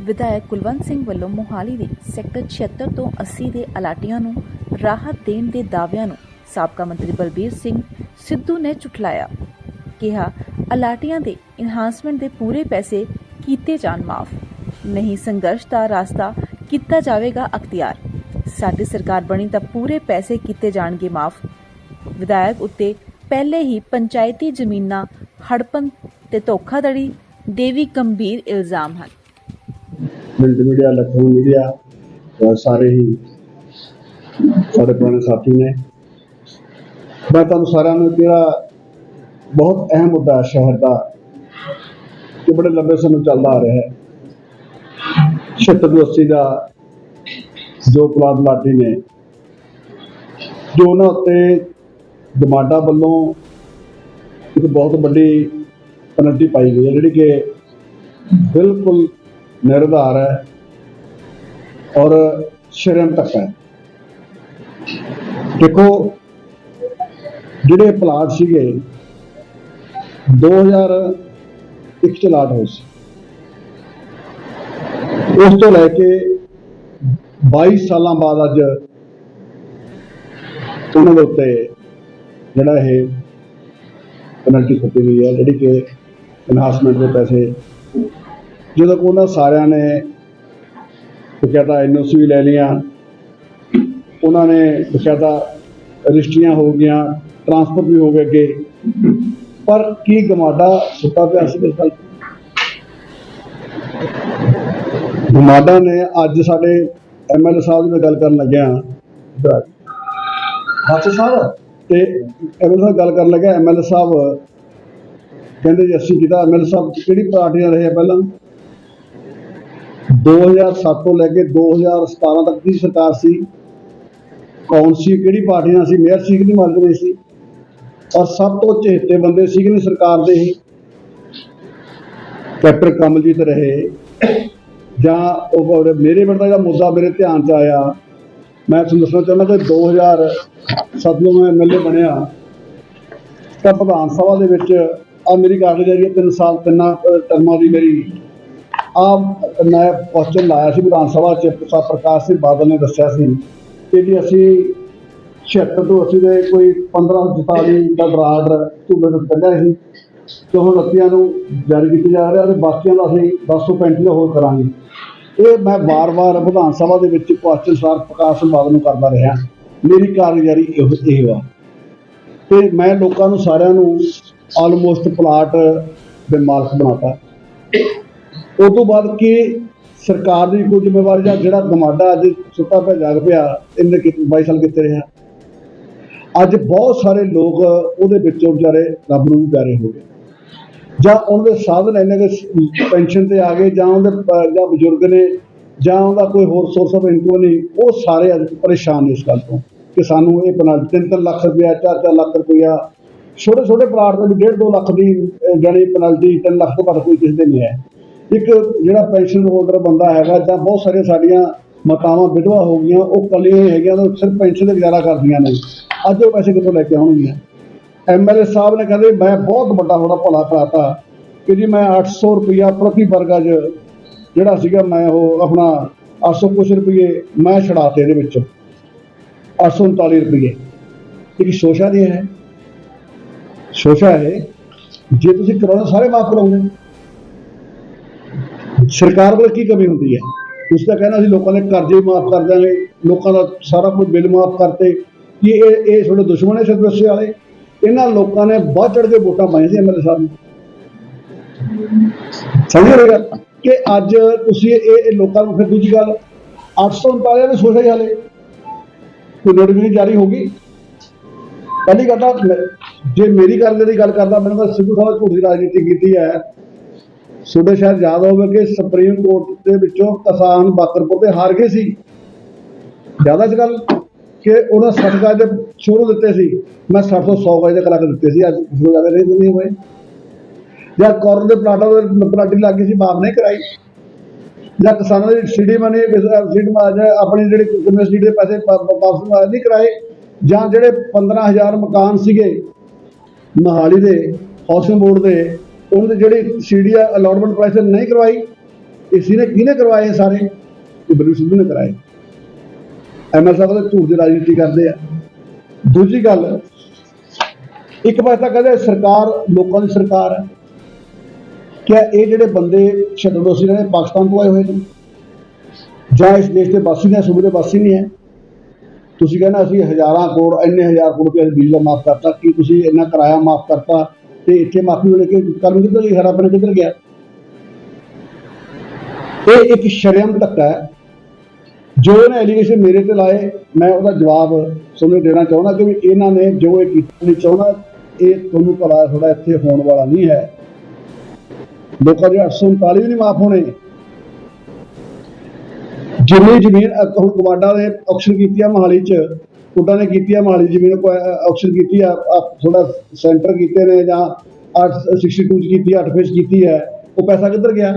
ਵਿਧਾਇਕ ਕੁਲਵੰਤ ਸਿੰਘ ਵੱਲੋਂ ਮੋਹਾਲੀ ਦੇ ਸੈਕਟਰ 76 ਤੋਂ 80 ਦੇ ਅਲਾਟੀਆਂ ਨੂੰ ਰਾਹਤ ਦੇਣ ਦੇ ਦਾਅਵਿਆਂ ਨੂੰ ਸਾਬਕਾ ਮੰਤਰੀ ਬਲਬੀਰ ਸਿੰਘ ਸਿੱਧੂ ਨੇ ਝੁਠਲਾਇਆ। ਕਿਹਾ, ਅਲਾਟੀਆਂ ਦੇ ਇਨਹਾਂਸਮੈਂਟ ਦੇ ਪੂਰੇ ਪੈਸੇ ਕੀਤੇ ਜਾਣ ਮਾਫ। ਨਹੀਂ ਸੰਘਰਸ਼ ਦਾ ਰਾਸਤਾ ਕੀਤਾ ਜਾਵੇਗਾ ਅਖਤਿਆਰ। ਸਾਡੀ ਸਰਕਾਰ ਬਣੀ ਤਾਂ ਪੂਰੇ ਪੈਸੇ ਕੀਤੇ ਜਾਣਗੇ ਮਾਫ। ਵਿਧਾਇਕ ਉੱਤੇ ਪਹਿਲੇ ਹੀ ਪੰਚਾਇਤੀ ਜ਼ਮੀਨਾਂ ਹੜਪਣ ਤੇ ਧੋਖਾਧੜੀ ਦੇ ਵੀ ਗੰਭੀਰ ਇਲਜ਼ਾਮ ਹਨ। ਪ੍ਰਿੰਟ ਮੀਡੀਆ ਇਲੈਕਟ੍ਰੋਨਿਕ ਮੀਡੀਆ ਸਾਰੇ ਹੀ ਸਾਡੇ ਪੁਰਾਣੇ ਸਾਥੀ ਨੇ। ਮੈਂ ਤੁਹਾਨੂੰ ਸਾਰਿਆਂ ਨੂੰ ਜਿਹੜਾ ਬਹੁਤ ਅਹਿਮ ਮੁੱਦਾ ਹੈ ਸ਼ਹਿਰ ਦਾ, ਕਿ ਬੜੇ ਲੰਬੇ ਸਮੇਂ ਚੱਲਦਾ ਆ ਰਿਹਾ ਹੈ। 76 ਦਾ ਜੋ ਪਲਾਟ ਲਾਟੀ ਨੇ, ਜੋ ਉਹਨਾਂ ਉੱਤੇ ਗਮਾਡਾ ਵੱਲੋਂ ਇੱਕ ਬਹੁਤ ਵੱਡੀ ਪੈਨਲਟੀ ਪਾਈ ਗਈ ਹੈ, ਜਿਹੜੀ ਕਿ ਬਿਲਕੁਲ ਨਿਰਧਾਰ ਹੈ ਔਰ ਸ਼ਰਮ ਤੱਕ ਹੈ। ਦੇਖੋ, ਜਿਹੜੇ ਪਲਾਟ ਸੀਗੇ 2001 ਚ ਲਾਟ ਹੋਏ ਸੀ। ਉਸ ਤੋਂ ਲੈ ਕੇ 22 ਸਾਲਾਂ ਬਾਅਦ ਅੱਜ ਉਹਨਾਂ ਦੇ ਉੱਤੇ ਜਿਹੜਾ ਇਹ ਪੈਨਲਟੀ ਕੱਟੀ ਗਈ ਹੈ, ਜਿਹੜੀ ਕਿ ਇਨਹਾਂਸਮੈਂਟ ਦੇ ਪੈਸੇ ਜਦੋਂ ਉਹਨਾਂ ਸਾਰਿਆਂ ਨੇ ਬਕਾਇਦਾ ਐਨਓਸੀ ਵੀ ਲੈ ਲਈਆਂ ਉਹਨਾਂ ਨੇ ਬਕਾਇਦਾ ਰਜਿਸਟਰੀਆਂ ਹੋ ਗਈਆਂ ਟਰਾਂਸਫਰ ਵੀ ਹੋ ਗਏ ਅੱਗੇ। ਪਰ ਕੀ ਗਮਾਡਾ ਸੁੱਤਾ ਪਿਆ ਸੀ ਇਸ ਗੱਲ ਗਮਾਡਾ ਨੇ ਅੱਜ ਸਾਡੇ ਐਮਐਲਏ ਸਾਹਿਬ ਮੈਂ ਗੱਲ ਕਰਨ ਲੱਗਿਆ। ਬਾਦਸ਼ਾਹ ਸਾਹਿਬ ਤੇ ਐਮਐਲਏ ਸਾਹਿਬ ਗੱਲ ਕਰਨ ਲੱਗਿਆ ਐਮਐਲਏ ਸਾਹਿਬ ਕਹਿੰਦੇ ਜੀ ਅਸੀਂ ਜਿਹਦਾ ਐਮਐਲਏ ਸਾਹਿਬ ਕਿਹੜੀ ਪਾਰਟੀ ਨਾਲ ਰਹੇ ਪਹਿਲਾਂ? 2007 ਤੋਂ ਲੈ ਕੇ 2017 ਤੱਕ ਦੀ ਸਰਕਾਰ ਸੀ। ਕੌਣ ਸੀ, ਕਿਹੜੀ ਪਾਰਟੀ ਨਾਲ ਸੀ, ਮੇਅਰ ਸੀ ਕਿ ਨਹੀਂ ਮੰਨਦੇ ਸੀ। ਔਰ ਸਭ ਤੋਂ ਚੇਤੇ ਬੰਦੇ ਸੀ ਕਿ ਸਰਕਾਰ ਦੇ ਹੀ। ਕੈਪਟਨ ਕਮਲਜੀਤ ਰਹੇ। ਜਾਂ ਉਹ ਮੇਰੇ ਵੱਲ ਦਾ ਜਿਹੜਾ ਮੁੱਦਾ ਮੇਰੇ ਧਿਆਨ 'ਚ ਆਇਆ। ਮੈਂ ਤੁਹਾਨੂੰ ਦੱਸਣਾ ਚਾਹੁੰਦਾ ਕਿ 2007 ਨੂੰ ਮੈਂ ਐਮਐਲਏ ਬਣਿਆ। ਤਾਂ ਵਿਧਾਨ ਸਭਾ ਦੇ ਵਿੱਚ ਆ ਮੇਰੀ ਕਾਰਗੁਜ਼ਾਰੀ ਹੈ 3 ਸਾਲ, ਤਿੰਨਾਂ ਟਰਮਾਂ ਦੀ ਮੇਰੀ ਆ ਮੈਂ ਕੁਐਸਚਨ ਲਾਇਆ ਸੀ, ਵਿਧਾਨ ਸਭਾ ਚ ਪ੍ਰਸਾ ਪ੍ਰਕਾਸ਼ ਸਿੰਘ ਬਾਦਲ ਨੇ ਦੱਸਿਆ ਸੀ ਕਿ ਜੀ ਅਸੀਂ 76 ਤੋਂ ਅਸੀਂ ਦੇ ਕੋਈ 15 44 ਦਾ ਡਰਾਡ ਸੂਬੇ ਤੋਂ ਕੱਢਿਆ ਸੀ, ਤੇ ਹੁਣ ਰੱਤੀਆਂ ਨੂੰ ਜਾਰੀ ਕੀਤਾ ਜਾ ਰਿਹਾ ਤੇ ਬਾਕੀਆਂ ਦਾ ਅਸੀਂ 1035 ਦਾ ਹੋਰ ਕਰਾਂਗੇ। ਇਹ ਮੈਂ ਵਾਰ-ਵਾਰ ਵਿਧਾਨ ਸਭਾ ਦੇ ਵਿੱਚ ਕੁਐਸਚਨ ਸਰ ਪ੍ਰਕਾਸ਼ ਸਿੰਘ ਬਾਦਲ ਨੂੰ ਕਰਦਾ ਰਿਹਾ। ਮੇਰੀ ਕਾਰਗੁਜ਼ਾਰੀ ਇਹੋ ਇਹ ਵਾ ਤੇ ਮੈਂ ਲੋਕਾਂ ਨੂੰ ਸਾਰਿਆਂ ਨੂੰ ਆਲਮੋਸਟ ਪਲਾਟ ਦੇ ਮਾਲਕ ਬਣਾਤਾ। ਉਸ ਤੋਂ ਬਾਅਦ ਕਿ ਸਰਕਾਰ ਦੀ ਕੋਈ ਜ਼ਿੰਮੇਵਾਰੀ ਜਾਂ ਜਿਹੜਾ ਗਮਾਡਾ ਅੱਜ ਸੁੱਤਾ ਪਿਆ ਜਾਗ ਪਿਆ ਇਹਨੇ ਕਿ 22 ਸਾਲ ਕਿੱਥੇ ਰਿਹਾ? ਅੱਜ ਬਹੁਤ ਸਾਰੇ ਲੋਕ ਉਹਦੇ ਵਿੱਚੋਂ ਵਿਚਾਰੇ ਰੱਬ ਨੂੰ ਵੀ ਪਿਆਰੇ ਹੋ ਗਏ। ਜਾਂ ਉਹਨਾਂ ਦੇ ਸਾਧਨ ਇੰਨੇ ਕਿ ਪੈਨਸ਼ਨ ਤੇ ਆ ਗਏ ਜਾਂ ਉਹਦੇ ਜਾਂ ਬਜ਼ੁਰਗ ਨੇ ਜਾਂ ਉਹਦਾ ਕੋਈ ਹੋਰ ਸੋਰਸ ਆਫ ਇਨਕਮ ਨਹੀਂ ਉਹ ਸਾਰੇ ਅੱਜ ਪਰੇਸ਼ਾਨ ਨੇ ਇਸ ਗੱਲ ਤੋਂ ਕਿ ਸਾਨੂੰ ਇਹ ਬਣਾ 3-3 ਲੱਖ ਰੁਪਇਆ 4-4 ਲੱਖ ਰੁਪਇਆ ਛੋਟੇ ਛੋਟੇ ਪਲਾਟ ਦੇ ਵੀ 1.5 ਲੱਖ ਦੀ ਅਹ, ਜਾਣੀ ਪੈਨਲਟੀ 3 ਲੱਖ ਤੋਂ ਘੱਟ ਕੋਈ ਕਿਸੇ ਦੇ ਨਹੀਂ ਹੈ। ਇੱਕ ਜਿਹੜਾ ਪੈਨਸ਼ਨ ਹੋਲਡਰ ਬੰਦਾ ਹੈਗਾ ਜਾਂ ਬਹੁਤ ਸਾਰੀਆਂ ਸਾਡੀਆਂ ਮਾਤਾਵਾਂ ਵਿਧਵਾ ਹੋ ਗਈਆਂ, ਉਹ ਕੱਲੀਆਂ ਹੈਗੀਆਂ ਉਹ ਸਿਰਫ ਪੈਨਸ਼ਨ ਤੇ ਗੁਜ਼ਾਰਾ ਕਰਦੀਆਂ ਨੇ। ਅੱਜ ਉਹ ਪੈਸੇ ਕਿੱਥੋਂ ਲੈ ਕੇ ਆਉਣਗੀਆਂ? ਐਮਐਲਏ ਸਾਹਿਬ ਨੇ ਕਹਿੰਦੇ, ਮੈਂ ਬਹੁਤ ਵੱਡਾ ਤੁਹਾਡਾ ਭਲਾ ਕਰਾਤਾ ਕਿ ਜੀ ਮੈਂ 800 ਰੁਪਇਆ ਪ੍ਰਤੀ ਵਰਗਾ ਜਿਹੜਾ ਸੀਗਾ ਮੈਂ ਉਹ ਆਪਣਾ 800 ਕੁਛ ਰੁਪਏ ਮੈਂ ਛਡਾਤੇ ਇਹਦੇ ਵਿੱਚ। 839 ਰੁਪਏ ਇਹ ਕੀ ਸ਼ੋਸ਼ਾ ਦੀ ਹੈ? ਸ਼ੋਸ਼ਾ ਹੈ। ਜੇ ਤੁਸੀਂ ਕਰਾਉਣਾ ਸਾਰੇ ਮਾਫ ਕਰਾਉਂਗੇ ਸਰਕਾਰ ਕੋਲ ਕੀ ਕਮੀ ਹੁੰਦੀ ਹੈ? ਉਸ ਦਾ ਕਹਿਣਾ ਸੀ ਲੋਕਾਂ ਦੇ ਕਰਜ਼ੇ ਮਾਫ ਕਰ ਦਾਂਗੇ ਲੋਕਾਂ ਦਾ ਸਾਰਾ ਕੁਝ ਬਿੱਲ ਮਾਫ ਕਰਤੇ। ਕਿ ਇਹ ਇਹ ਤੁਹਾਡੇ ਦੁਸ਼ਮਣ ਹੈ ਸਦੱਸਿਆ ਵਾਲੇ ਇਹਨਾਂ ਲੋਕਾਂ ਨੇ ਵੱਧ ਚੜ ਕੇ ਵੋਟਾਂ ਪਾਈਆਂ ਸੀ ਐਮਐਲਏ ਸਾਹਿਬ ਨੂੰ। ਸਮਝ ਰਹੇ ਗੱਲ? ਕਿ ਅੱਜ ਤੁਸੀਂ ਇਹ ਇਹ ਲੋਕਾਂ ਨੂੰ ਫਿਰ ਦੂਜੀ ਗੱਲ 839 ਦੇ ਸੋਚਿਆ ਹੀ ਹਾਲੇ ਕੋਈ ਨੋਟੀਫਿਕੇਸ਼ਨ ਜਾਰੀ ਹੋ ਗਈ? ਪਹਿਲੀ ਗੱਲ ਤਾਂ ਜੇ ਮੇਰੀ ਗੱਲ ਦੀ ਗੱਲ ਕਰਦਾ, ਮੈਨੂੰ ਤਾਂ ਸਿੱਧੂ ਸਾਹਿਬ ਝੂਠੀ ਰਾਜਨੀਤੀ ਕੀਤੀ ਹੈ। ਤੁਹਾਡੇ ਸ਼ਾਇਦ ਯਾਦ ਹੋਵੇ ਕਿ ਸੁਪਰੀਮ ਕੋਰਟ ਦੇ ਵਿੱਚੋਂ ਕਿਸਾਨ ਬਾਕਰਪੁਰ ਦੇ ਹਾਰ ਗਏ ਸੀ। ਜ਼ਿਆਦਾ ਇਸ ਗੱਲ? ਕਿ ਉਹਨਾਂ 60 ਗਜ ਦੇ ਸ਼ੁਰੂ ਦਿੱਤੇ ਸੀ। ਮੈਂ 60 ਤੋਂ 100 ਗਜ ਦੇ ਕਰਾ ਦਿੱਤੇ ਸੀ। ਅੱਜ ਸ਼ੁਰੂ ਜ਼ਿਆਦਾ ਨਹੀਂ ਦਿੰਦੇ ਹੋਏ। ਜਾਂ ਕੋਰਨ ਦੇ ਪਲਾਟਾਂ ਦੇ ਪਲਾਟੀ ਲੱਗ ਗਈ ਸੀ, ਮਾਫ ਨਹੀਂ ਕਰਾਈ। ਜਾਂ ਕਿਸਾਨਾਂ ਦੀ ਸੀਡੀ ਮਨੀ ਸੀਡੀ ਮਾਜ ਆਪਣੀ ਜਿਹੜੀ ਯੂਨੀਵਰਸਿਟੀ ਦੇ ਪੈਸੇ ਵਾਪਸ ਨਹੀਂ ਕਰਾਏ। ਜਾਂ ਜਿਹੜੇ 15000 ਮਕਾਨ ਸੀਗੇ, ਮਹਾਲੀ ਦੇ ਹਾਊਸਿੰਗ ਬੋਰਡ ਦੇ ਉਹਨਾਂ ਦੀ ਜਿਹੜੀ ਸੀਡੀ ਅਲਾਟਮੈਂਟ ਪ੍ਰਾਈਸ ਨਹੀਂ ਕਰਵਾਈ। ਇਸੀ ਨੇ ਕਿਹਨੇ ਕਰਵਾਏ ਸਾਰੇ? ਇਹ ਬਲਵੀਰ ਸਿੱਧੂ ਨੇ ਕਰਾਏ। ਐਮਐਲ ਸਾਹਿਬ ਦੇ ਝੂਠ ਦੀ ਰਾਜਨੀਤੀ ਕਰਦੇ ਆ। ਦੂਜੀ ਗੱਲ, ਇੱਕ ਪਾਸੇ ਤਾਂ ਕਹਿੰਦੇ ਸਰਕਾਰ, ਲੋਕਾਂ ਦੀ ਸਰਕਾਰ ਹੈ। ਕਿਆ ਇਹ ਜਿਹੜੇ ਬੰਦੇ ਛੱਡੋਸੀ ਨੇ, ਪਾਕਿਸਤਾਨ ਤੋਂ ਆਏ ਹੋਏ ਨੇ, ਜਾਂ ਇਸ ਦੇਸ਼ ਦੇ ਵਾਸੀ ਨੇ, ਸੂਬੇ ਦੇ ਵਾਸੀ ਨਹੀਂ ਹੈ। ਤੁਸੀਂ ਕਹਿੰਦਾ ਅਸੀਂ ਹਜ਼ਾਰਾਂ ਕਰੋੜ, ਇੰਨੇ ਹਜ਼ਾਰ ਕਰੋੜ ਰੁਪਏ ਬਿਜਲੀ ਦਾ ਮਾਫ ਕਰਤਾ, ਕੀ ਤੁਸੀਂ ਇੰਨਾ ਕਿਰਾਇਆ ਮਾਫ ਕਰਤਾ? ਤੇ ਇੱਥੇ ਮਾਫੀ ਮਿਲ ਕੇ ਕੰਮ ਕਿੱਧਰ ਗਈ ਹਰਾ ਕਿੱਧਰ ਗਿਆ? ਇਹ ਇੱਕ ਸ਼ਰਮ ਧੱਕਾ ਹੈ। ਜੋ ਇਹਨੇ ਐਲੀਗੇਸ਼ਨ ਮੇਰੇ ਤੇ ਲਾਏ, ਮੈਂ ਉਹਦਾ ਜਵਾਬ ਤੁਹਾਨੂੰ ਦੇਣਾ ਚਾਹੁੰਦਾ ਕਿ ਇਹਨਾਂ ਨੇ ਜੋ ਇਹ ਕੀਤਾ ਨਹੀਂ ਚਾਹੁੰਦਾ, ਇਹ ਤੁਹਾਨੂੰ ਭਲਾ ਥੋੜਾ ਇੱਥੇ ਹੋਣ ਵਾਲਾ ਨਹੀਂ ਹੈ। ਲੋਕਾਂ ਦੇ 839 ਵੀ ਨਹੀਂ ਮਾਫ ਹੋਣੇ। ਜਿੰਨੀ ਜ਼ਮੀਨ ਅ- ਹੁਣ ਕਮਾਂਡਾ ਨੇ ਆਕਸ਼ਨ ਕੀਤੀ ਆ ਮਹਾਲੀ ਚ ਕੁੱਡਾ ਨੇ ਕੀਤੀ ਆ ਮਹਾਲੀ ਜ਼ਮੀਨ ਆਕਸ਼ਨ ਕੀਤੀ ਆ ਥੋੜਾ ਸੈਂਟਰ ਕੀਤੇ ਨੇ ਜਾਂ 862 ਕੀਤੀ 8 ਫੇਸ ਕੀਤੀ ਹੈ ਉਹ ਪੈਸਾ ਕਿੱਧਰ ਗਿਆ?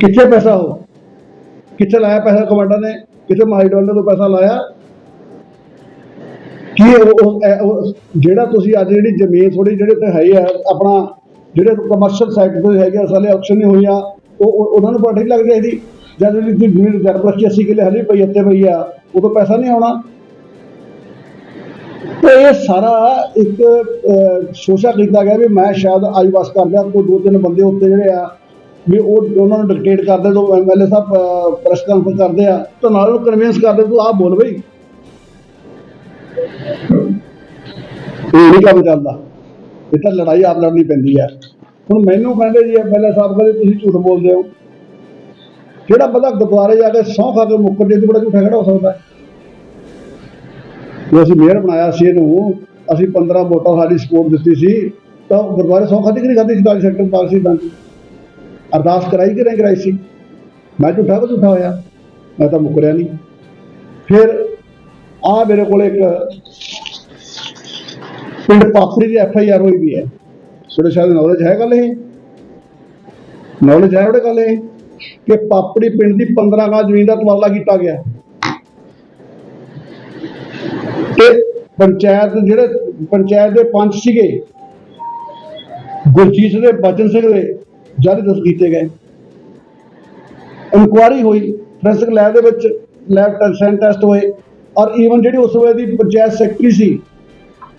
ਕਿੱਥੇ ਪੈਸਾ ਹੋ ਕਿੱਥੇ ਲਾਇਆ ਪੈਸਾ ਕਮਾਂਡਾ ਨੇ? ਕਿੱਥੇ ਮਹਾਲੀ ਡਾਲਰ ਤੋਂ ਪੈਸਾ ਲਾਇਆ? ਕੀ ਉਹ- ਜਿਹੜਾ ਤੁਸੀਂ ਅੱਜ ਜਿਹੜੀ ਜ਼ਮੀਨ ਥੋੜੀ ਜਿਹੜੇ ਤੇ ਹੈ ਆਪਣਾ ਜਿਹੜੇ ਕਮਰਸ਼ੀਅਲ ਸਾਈਟ ਤੇ ਹੈਗੇ ਆ, ਸਾਲੇ ਆਕਸ਼ਨ ਨਹੀਂ ਹੋਈਆਂ ਉਹ ਉਹਨਾਂ ਨੂੰ ਪਾਰਟੀ ਲੱਗ ਜਾਏਗੀ ਜਦ ਜਿਹੜੀ ਦੀ ਜ਼ਮੀਨ ਰਿਜ਼ਰਵ 80 ਕਿੱਲੇ ਹਲੇ ਪਈ ਇੱਥੇ ਪਈ ਆ, ਉਦੋਂ ਪੈਸਾ ਨਹੀਂ ਆਉਣਾ। ਤੇ ਇਹ ਸਾਰਾ ਇੱਕ ਸ਼ੋਸ਼ਾ ਕੀਤਾ ਗਿਆ ਵੀ ਮੈਂ ਸ਼ਾਇਦ ਆਈ ਬੱਸ ਕਰ ਲਿਆ, ਕੋਈ ਦੋ ਤਿੰਨ ਬੰਦੇ ਉੱਤੇ ਜਿਹੜੇ ਆ, ਵੀ ਉਹ ਉਹਨਾਂ ਨੂੰ ਡਿਕਟੇਟ ਕਰਦੇ ਤੋਂ ਐਮਐਲਏ ਸਾਹਿਬ ਪ੍ਰੈਸ ਕਾਨਫਰੰਸ ਕਰਦੇ ਆ, ਤਾਂ ਨਾਲ ਨੂੰ ਕਨਵਿੰਸ ਕਰਦੇ ਤੂੰ ਆਹ ਬੋਲ ਬਈ। ਇਹ ਨਹੀਂ ਕੰਮ ਚੱਲਦਾ। ਇਹ ਤਾਂ ਲੜਾਈ ਆਪ ਲੜਨੀ ਪੈਂਦੀ ਹੈ ਹੁਣ ਮੈਨੂੰ ਕਹਿੰਦੇ ਜੀ ਐਮਐਲਏ ਸਾਹਿਬ, ਕਹਿੰਦੇ ਤੁਸੀਂ ਝੂਠ ਬੋਲਦੇ ਹੋ। ਜਿਹੜਾ ਬੰਦਾ ਗੁਰਦੁਆਰੇ ਜਾ ਕੇ ਸੌਂ ਖਾ ਕੇ ਮੁੱਕਰ ਜੇ ਤੇ ਬੜਾ ਝੂਠਾ ਖੜਾ ਹੋ ਸਕਦਾ? ਹੈ ਜੋ ਅਸੀਂ ਮੇਅਰ ਬਣਾਇਆ ਸੀ ਇਹਨੂੰ, ਅਸੀਂ 15 ਵੋਟਾਂ ਸਾਡੀ ਸਪੋਰਟ ਦਿੱਤੀ ਸੀ, ਤਾਂ ਗੁਰਦੁਆਰੇ ਸੌਂ ਖਾਦੀ ਕਿ ਨਹੀਂ ਖਾਦੀ ਸੀ? ਕਾਲੀ ਸੈਕਟਰ ਪਾਲਸੀ ਸੀ ਕੇ ਅਰਦਾਸ ਕਰਾਈ ਕਿ ਨਹੀਂ ਕਰਾਈ ਸੀ? ਮੈਂ ਝੂਠਾ ਕਿ ਝੂਠਾ ਹੋਇਆ, ਮੈਂ ਤਾਂ ਮੁੱਕਰਿਆ ਨਹੀਂ। ਫਿਰ ਆ ਮੇਰੇ ਕੋਲ ਇੱਕ ਪਿੰਡ ਪਾਪੜੀ ਦੀ ਐਫ ਆਈ ਆਰ ਹੋਈ ਵੀ ਹੈ। ਤੁਹਾਡੇ ਸ਼ਾਇਦ ਨੌਲੇਜ ਹੈ ਗੱਲ ਇਹ? ਨੌਲੇਜ ਹੈ ਉਹਦੇ ਗੱਲ ਇਹ? ਕਿ ਪਾਪੜੀ ਪਿੰਡ ਦੀ 15 ਗਾਂ ਜ਼ਮੀਨ ਦਾ ਤਬਾਦਲਾ ਕੀਤਾ ਗਿਆ। ਤੇ ਪੰਚਾਇਤ ਜਿਹੜੇ ਪੰਚਾਇਤ ਦੇ ਪੰਚ ਸੀਗੇ, ਗੁਰਜੀਤ ਦੇ, ਬਚਨ ਸਿੰਘ ਦੇ ਜਦ ਦਸ ਕੀਤੇ ਗਏ। ਇਨਕੁਆਰੀ ਹੋਈ, ਫੋਰੈਂਸਿਕ ਲੈਬ ਦੇ ਵਿੱਚ ਲੈਬ ਟੈਸਟ ਟੈਸਟ ਹੋਏ ਔਰ ਈਵਨ ਜਿਹੜੀ ਉਸ ਵੇਲੇ ਦੀ ਪੰਚਾਇਤ ਸੈਕਟਰੀ ਸੀ,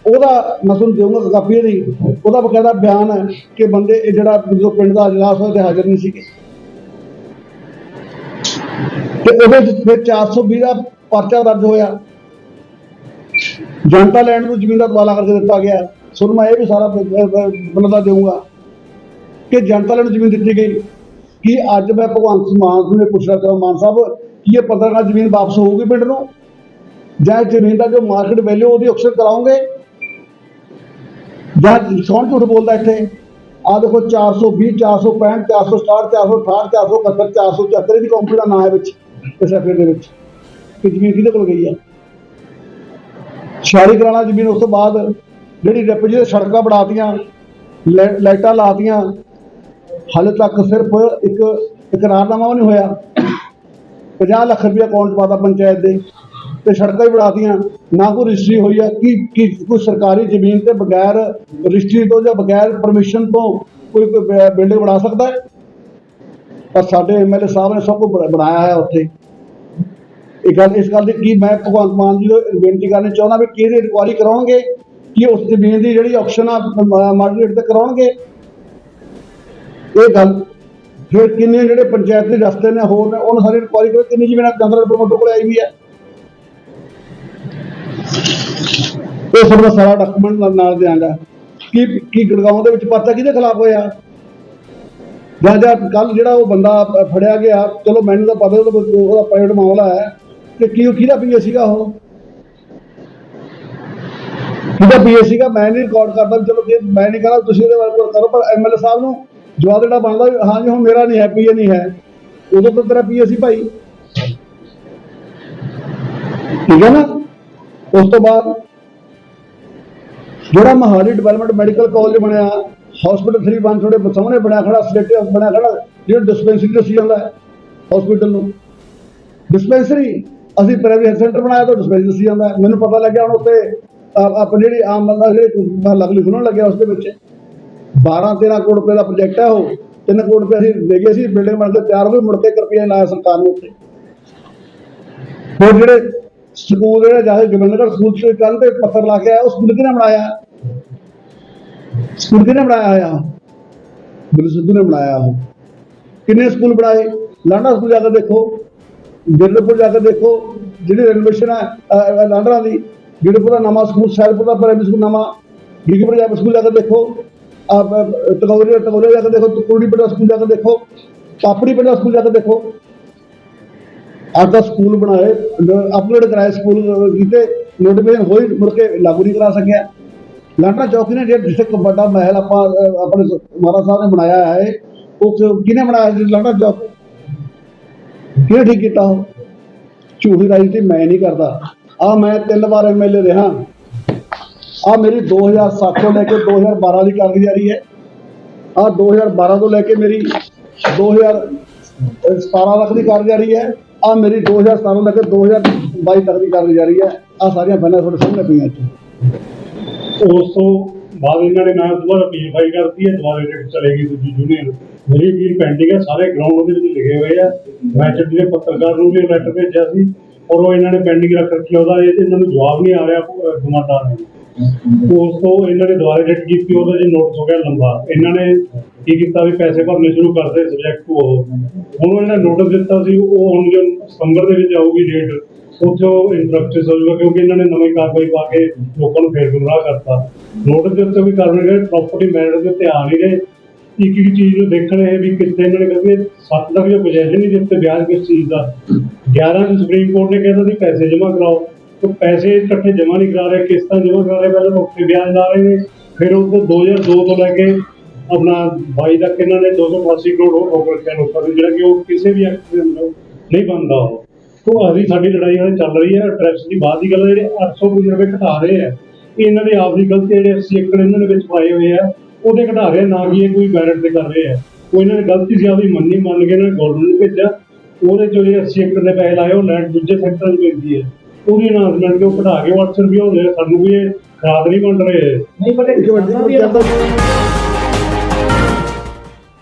ਉਹਦਾ ਮੈਂ ਤੁਹਾਨੂੰ ਦੇਵਾਂਗਾ ਕਾਪੀ ਇਹਦੀ, ਉਹਦਾ ਬਕਾਇਦਾ ਬਿਆਨ ਹੈ ਕਿ ਬੰਦੇ ਇਹ ਜਿਹੜਾ ਪਿੰਡ ਦਾ ਅਜਲਾਸ ਹੋਇਆ ਤੇ ਹਾਜ਼ਰ ਨਹੀਂ ਸੀਗੇ। ਤੇ ਉਹਦੇ ਵਿੱਚ ਫਿਰ 420 ਦਾ ਪਰਚਾ ਦਰਜ ਹੋਇਆ। ਜਨਤਾ ਲੈਂਡ ਨੂੰ ਜ਼ਮੀਨ ਦਾ ਤਬਾਦਲਾ ਕਰਕੇ ਦਿੱਤਾ ਗਿਆ। ਸੁਣ ਮੈਂ ਇਹ ਵੀ ਸਾਰਾ ਬਲਦਾ ਦੇਵਾਂਗਾ ਕਿ ਜਨਤਾ ਲੈਂਡ ਜ਼ਮੀਨ ਦਿੱਤੀ ਗਈ। ਕਿ ਅੱਜ ਮੈਂ ਭਗਵੰਤ ਮਾਨ ਨੂੰ ਇਹ ਪੁੱਛਣਾ ਚਾਹੁੰਦਾ, ਮਾਨ ਸਾਹਿਬ, ਕੀ ਇਹ 15 ਜ਼ਮੀਨ ਵਾਪਸ ਹੋਊਗੀ ਪਿੰਡ ਨੂੰ? ਜਾਂ ਇਹ ਜ਼ਮੀਨ ਦਾ ਜੋ ਮਾਰਕੀਟ ਵੈਲਿਊ ਉਹਦੀ ਅਕਸਰ ਕਰਾਉਂਗੇ ਜਾਂ ਕੌਣ ਝੂਠ ਬੋਲਦਾ ਇੱਥੇ? ਆ ਦੇਖੋ 420 465 467 468 471 474 ਦੀ ਕੰਪਨੀ ਦਾ ਨਾਂ ਹੈ ਵਿੱਚ, ਇਸ ਐਫਏ ਦੇ ਵਿੱਚ। ਕਿ ਜ਼ਮੀਨ ਕਿਹਦੇ ਕੋਲ ਗਈ ਹੈ ਸ਼ਾਰੀ ਕਰਾਣਾ ਜ਼ਮੀਨ ਉਸ ਤੋਂ ਬਾਅਦ ਜਿਹੜੀ ਰੈਪਜੀ ਸੜਕਾਂ ਬਣਾਤੀਆਂ ਲਾਈ- ਲਾਈਟਾਂ ਲਾਤੀਆਂ, ਹਾਲੇ ਤੱਕ ਸਿਰਫ ਇੱਕ ਇਕਰਾਰਨਾਮਾ ਵੀ ਨਹੀਂ ਹੋਇਆ। 50 ਲੱਖ ਰੁਪਏ ਅਕਾਊਂਟ ਪਾਤਾ ਪੰਚਾਇਤ ਦੇ। ਤੇ ਸੜਕਾਂ ਹੀ ਬਣਾਤੀਆਂ। ਨਾ ਕੋਈ ਰਜਿਸਟਰੀ ਹੋਈ ਆ, ਕਿ ਕਿ, ਕੋਈ ਸਰਕਾਰੀ ਜ਼ਮੀਨ ਤੇ ਬਗੈਰ ਰਜਿਸਟਰੀ ਤੋਂ ਜਾਂ ਬਗੈਰ ਪਰਮਿਸ਼ਨ ਤੋਂ ਕੋਈ ਬਿਲਡਿੰਗ ਬਣਾ ਸਕਦਾ ਹੈ? ਪਰ ਸਾਡੇ ਐਮਐਲਏ ਸਾਹਿਬ ਨੇ ਸਭ ਕੁਝ ਬਣਾਇਆ ਹੈ ਉੱਥੇ। ਇਹ ਗੱਲ, ਇਸ ਗੱਲ ਦੀ ਕੀ ਮੈਂ ਭਗਵੰਤ ਮਾਨ ਜੀ ਨੂੰ ਬੇਨਤੀ ਕਰਨੀ ਚਾਹੁੰਦਾ ਵੀ ਕਿਹਦੀ ਇਨਕੁਆਇਰੀ ਕਰਾਉਣਗੇ? ਕਿ ਉਸ ਜ਼ਮੀਨ ਦੀ ਜਿਹੜੀ ਆਕਸ਼ਨ ਆ ਮਾਰਕੀਟ ਤੇ ਕਰਾਉਣਗੇ? ਇਹ ਗੱਲ, ਫਿਰ ਕਿੰਨੇ ਜਿਹੜੇ ਪੰਚਾਇਤ ਦੇ ਰਸਤੇ ਨੇ, ਹੋਰ ਨੇ, ਉਹਨਾਂ ਸਾਰੀ ਇਨਕੁਆਇਰੀ ਕਰੋ ਕਿੰਨੀ ਜਿਵੇਂ ਜਨਰਲ ਪ੍ਰਮੋਟਰ ਕੋਲ ਆਈ ਵੀ ਹੈ ਇਹ ਸਭ ਦਾ ਸਾਰਾ ਡਾਕੂਮੈਂਟ ਨਾਲ ਦਿਆਂਗਾ ਕੀ ਕੀ ਗੜਗਾਉਂ ਦੇ ਵਿੱਚ ਪਰਚਾ ਕਿਹਦੇ ਖਿਲਾਫ ਹੋਇਆ? ਜਾਂ ਜਾਂ ਕੱਲ ਜਿਹੜਾ ਉਹ ਬੰਦਾ ਫੜਿਆ ਗਿਆ, ਚਲੋ ਮੈਨੂੰ ਤਾਂ ਪਤਾ ਉਹਦਾ ਪ੍ਰਾਈਵੇਟ ਮਾਮਲਾ ਹੈ। ਕਿ ਕੀ ਉਹ ਕਿਹਦਾ ਪੀਏ ਸੀਗਾ ਉਹ? ਕਿਹਦਾ ਪੀਏ ਸੀਗਾ? ਮੈਂ ਨਹੀਂ ਰਿਕਾਰਡ ਕਰਦਾ ਚਲੋ ਕਿ ਮੈਂ ਨਹੀਂ ਕਰਾਂ ਤੁਸੀਂ ਇਹਦੇ ਬਾਰੇ ਕਰੋ, ਪਰ ਐਮਐਲਏ ਸਾਹਿਬ ਨੂੰ ਜਵਾਬ ਦੇਣਾ ਬਣਦਾ ਵੀ ਹਾਂ ਜੀ, ਹੁਣ ਮੇਰਾ ਨਹੀਂ ਹੈ ਪੀਏ ਨਹੀਂ ਹੈ। ਉਦੋਂ ਤਾਂ ਤੇਰਾ ਪੀਏ ਸੀ ਭਾਈ। ਠੀਕ ਹੈ ਨਾ? ਉਸ ਤੋਂ ਬਾਅਦ ਜਿਹੜਾ ਮਹਾਲੀ ਡਿਵੈਲਪਮੈਂਟ ਮੈਡੀਕਲ ਕਾਲਜ ਬਣਿਆ ਹਸਪੀਟਲ 3 ਤੁਹਾਡੇ ਸਾਹਮਣੇ ਬਣਿਆ ਖੜਾ ਸਟੇਟ ਬਣਿਆ ਖੜਾ, ਜਿਹੜਾ ਡਿਸਪੈਂਸਰੀ ਦੱਸੀ ਜਾਂਦਾ ਹੈ ਹਸਪੀਟਲ ਨੂੰ। ਡਿਸਪੈਂਸਰੀ ਅਸੀਂ ਪ੍ਰਾਈਵੇਟ ਸੈਂਟਰ ਬਣਾਇਆ ਤਾਂ ਡਿਸਪੈਂਸਰੀ ਦੱਸੀ ਜਾਂਦਾ ਮੈਨੂੰ ਪਤਾ ਲੱਗਿਆ ਹੁਣ ਉੱਤੇ ਆਪ ਜਿਹੜੀ ਆਮ ਬੰਦਾ ਜਿਹੜੇ ਮਹੱਲਾ ਲਿਖਣ ਲੱਗਿਆ ਉਸ ਦੇ ਵਿੱਚ। 12 13 ਕਰੋੜ ਰੁਪਏ ਦਾ ਪ੍ਰੋਜੈਕਟ ਹੈ ਉਹ, ਤਿੰਨ ਕਰੋੜ ਰੁਪਏ ਅਸੀਂ ਦੇ ਗਏ ਸੀ ਬਿਲਡਿੰਗ ਬਣ ਕੇ ਤਿਆਰ ਹੋ ਮੁੜ ਕੇ ਇੱਕ ਲਾਇਆ ਸਰਕਾਰ ਨੇ ਉੱਥੇ। ਹੋਰ ਜਿਹੜੇ ਸਕੂਲ ਜਿਹੜਾ ਜਾ ਕੇ ਸਕੂਲ ਚ ਕੰਨ ਤੇ ਪੱਥਰ ਲਾ ਕੇ ਆਇਆ ਉਹ ਸਕੂਲ ਕਿਹਨੇ ਬਣਾਇਆ? ਸਕੂਲ ਕਿਹਨੇ ਬਣਾਇਆ ਆ ਬਿਲ ਸਿੱਧੂ ਨੇ ਬਣਾਇਆ ਉਹ। ਕਿੰਨੇ ਸਕੂਲ ਬਣਾਏ? ਲਾਂਡਾ ਸਕੂਲ ਜਾ ਕੇ ਦੇਖੋ। ਗਿਰਦਪੁਰ ਜਾ ਕੇ ਦੇਖੋ। ਜਿਹੜੀ ਰੈਨੋਵੇਸ਼ਨ ਹੈ ਅਹ, ਲਾਂਡਰਾ ਦੀ ਗਿਰਦਪੁਰ ਦਾ ਨਵਾਂ ਸਕੂਲ ਸੈਲਪੁਰ ਦਾ ਪ੍ਰਾਇਮਰੀ ਸਕੂਲ ਨਵਾਂ ਗਿਰਦਪੁਰ ਜਾ ਕੇ ਸਕੂਲ ਜਾ ਕੇ ਦੇਖੋ। ਆਪ ਤਗੌਰੀ ਤਗੌਰੀ ਜਾ ਕੇ ਦੇਖੋ। ਕੁਰੜੀ ਪਿੰਡ ਸਕੂਲ ਜਾ ਕੇ ਦੇਖੋ। ਪਾਪੜੀ ਪਿੰਡ ਸਕੂਲ ਜਾ ਕੇ ਦੇਖੋ। ਅੱਜ ਦਾ ਸਕੂਲ ਬਣਾਏ ਅਪਲੋਡ ਕਰਾਏ ਸਕੂਲ ਕੀਤੇ ਨੋਟੀਫਿਕੇਸ਼ਨ ਹੋਈ ਮੁੜ ਕੇ ਲਾਗੂ ਨਹੀਂ ਕਰਾ ਸਕਿਆ। ਲਾਂਡਾ ਚੌਕੀ ਨੇ ਜਿਹੜਾ ਡਿਸਟ੍ਰਿਕਟ ਵੱਡਾ ਮਹਿਲ ਆਪਾਂ ਆਪਣੇ ਮਹਾਰਾਜ ਸਾਹਿਬ ਨੇ ਬਣਾਇਆ ਹੈ, ਉਹ ਕਿਹਨੇ ਬਣਾਇਆ ਸੀ ਲਾਂਡਾ ਚੌਕ? ਕਿਹਨੇ ਠੀਕ ਕੀਤਾ ਉਹ? ਝੂਠੀ ਰਾਜਨੀਤੀ ਮੈਂ ਨਹੀਂ ਕਰਦਾ। ਆ ਮੈਂ ਤਿੰਨ ਵਾਰ ਐਮਐਲਏ ਰਿਹਾ। ਆ ਮੇਰੀ 2007 ਤੋਂ ਲੈ ਕੇ 2012 ਦੀ ਕਾਰਗੁਜ਼ਾਰੀ ਹੈ। ਆ 2012 ਤੋਂ ਲੈ ਕੇ ਮੇਰੀ 2017 ਤੱਕ ਦੀ ਕਾਰਗੁਜ਼ਾਰੀ ਹੈ। ਆ ਮੇਰੀ 2017 ਤੋਂ ਲੈ ਕੇ 2022 ਤੱਕ ਦੀ ਕਾਰਗੁਜ਼ਾਰੀ ਹੈ। ਆ ਸਾਰੀਆਂ ਫਾਈਲਾਂ ਤੁਹਾਡੇ ਸਾਹਮਣੇ ਪਈਆਂ ਇੱਥੇ। ਉਸ ਤੋਂ ਬਾਅਦ ਇਹਨਾਂ ਨੇ ਮੈਂ ਦੁਬਾਰਾ ਪੀਐਫਆਈ ਕਰਤੀ ਹੈ, ਦੁਬਾਰਾ ਰੇਟ ਚਲੇਗੀ ਦੂਜੀ ਯੂਨੀਅਨ ਮੇਰੀ ਅਪੀਲ ਪੈਂਡਿੰਗ ਹੈ, ਸਾਰੇ ਗਰਾਊਂਡ ਉਹਦੇ ਵਿੱਚ ਲਿਖੇ ਹੋਏ ਆ। ਮੈਂ ਚੱਡੀ ਦੇ ਪੱਤਰਕਾਰ ਨੂੰ ਵੀ ਲੈਟਰ ਭੇਜਿਆ ਸੀ। ਔਰ ਉਹ ਇਹਨਾਂ ਨੇ ਪੈਂਡਿੰਗ ਰੱਖ ਰੱਖੀ ਉਹਦਾ ਇਹਨਾਂ ਨੂੰ ਜਵਾਬ ਨਹੀਂ ਆ ਰਿਹਾ ਗੁਮਾਤਾਰ ਨੇ। ਉਸ ਤੋਂ ਇਹਨਾਂ ਨੇ ਦੁਬਾਰਾ ਰੇਟ ਕੀਤੀ, ਉਹਦਾ ਜੀ ਨੋਟਿਸ ਹੋ ਗਿਆ ਲੰਬਾ। ਇਹਨਾਂ ਨੇ ਕੀ ਕੀਤਾ ਵੀ ਪੈਸੇ ਭਰਨੇ ਸ਼ੁਰੂ ਕਰਦੇ ਸਬਜੈਕਟ ਉਹ। ਹੁਣ ਇਹਨਾਂ ਨੇ ਨੋਟਿਸ ਦਿੱਤਾ ਸੀ, ਉਹ ਹੁਣ ਜੋ ਸਤੰਬਰ ਦੇ ਵਿੱਚ ਆਊਗੀ ਡੇਟ ਉੱਥੋਂ ਇੰਟਰਪਟਸ ਹੋ ਜਾਊਗਾ ਕਿਉਂਕਿ ਇਹਨਾਂ ਨੇ ਨਵੀਂ ਕਾਰਵਾਈ ਪਾ ਕੇ ਲੋਕਾਂ ਨੂੰ ਫੇਰ ਗੁੰਮਰਾਹ ਕਰਤਾ। ਨੋਟਿਸ ਦੇ ਉੱਤੇ ਵੀ ਕਾਰਵਾਈ ਕਰੇ ਪ੍ਰਾਪਰਟੀ ਮੈਨੇਜਰ ਦੇ ਧਿਆਨ ਨਹੀਂ ਰਹੇ। ਇੱਕ ਇੱਕ ਚੀਜ਼ ਨੂੰ ਦੇਖਣ ਇਹ ਵੀ ਕਿੱਥੇ ਇਹਨਾਂ ਨੇ ਕਹਿੰਦੇ 7 ਲੱਖ ਜੋ ਪੋਜੀਸ਼ਨ ਨਹੀਂ ਦਿੱਤੇ ਵਿਆਜ ਕਿਸ ਚੀਜ਼ ਦਾ? 11 ਸੁਪਰੀਮ ਕੋਰਟ ਨੇ ਕਹਿੰਦਾ ਸੀ, ਪੈਸੇ ਜਮ੍ਹਾਂ ਕਰਾਓ। ਤਾਂ ਪੈਸੇ ਇਕੱਠੇ ਜਮ੍ਹਾਂ ਨਹੀਂ ਕਰਾ ਰਹੇ ਕਿਸ਼ਤਾਂ ਜਮ੍ਹਾਂ ਕਰਾ ਰਹੇ ਪਹਿਲਾਂ ਉੱਥੇ ਵਿਆਜ ਲਾ ਰਹੇ ਨੇ ਫਿਰ ਉਹ ਤੋਂ 2002 ਤੋਂ ਲੈ ਕੇ ਆਪਣਾ 22 ਤੱਕ ਇਹਨਾਂ ਨੇ 285 ਕਰੋੜ ਰੋਕ ਰੱਖਿਆ ਲੋਕਾਂ ਨੂੰ ਜਿਹੜਾ ਕਿ ਉਹ ਕਿਸੇ ਵੀ ਐਕਟ ਦੇ ਅੰਦਰ ਨਹੀਂ ਬਣਦਾ ਉਹ। ਤੋਂ ਅਸੀਂ ਸਾਡੀ ਲੜਾਈ ਹਾਲੇ ਚੱਲ ਰਹੀ ਹੈ ਟ੍ਰੈਕਸ ਦੀ ਬਾਅਦ ਦੀ ਗੱਲ ਹੈ, ਜਿਹੜੇ 800 ਕੁਝ ਰੁਪਏ ਘਟਾ ਰਹੇ ਆ ਇਹ ਇਹਨਾਂ ਦੀ ਆਪਦੀ ਗਲਤੀ ਜਿਹੜੇ 80 ਏਕੜ ਇਹਨਾਂ ਦੇ ਵਿੱਚ ਪਾਏ ਹੋਏ ਆ ਉਹਦੇ ਘਟਾ ਰਹੇ ਆ, ਨਾ ਕਿ ਇਹ ਕੋਈ ਮੈਰਿਟ ਤੇ ਕਰ ਰਹੇ ਆ ਉਹ ਇਹਨਾਂ ਨੇ ਗਲਤੀ ਸੀ ਆਪਦੀ ਮੰਨੀ ਮੰਨ ਕੇ ਇਹਨਾਂ ਨੇ ਗਵਰਨਮੈਂਟ ਨੂੰ ਭੇਜਿਆ ਉਹਦੇ ਚੋਂ ਜਿਹੜੇ 80 ਏਕੜ ਦੇ ਪੈਸੇ ਲਾਏ ਉਹ ਲੈਂਡ ਦੂਜੇ ਸੈਕਟਰਾਂ 'ਚ ਭੇਜਦੀ ਹੈ। ਉਹਦੀ ਅਨਾਉਂਸਮੈਂਟ ਕਿ ਉਹ ਘਟਾ ਕੇ 800 ਰੁਪਏ ਹੋ ਰਹੇ ਸਾਨੂੰ ਵੀ ਇਹ ਖਾਦ ਨਹੀਂ ਵੰਡ ਰਹੇ। ਨਹੀਂ ਪਰ ਇੱਕ ਮਿੰਟ ਮਿੰਟ ਚੱਲਦਾ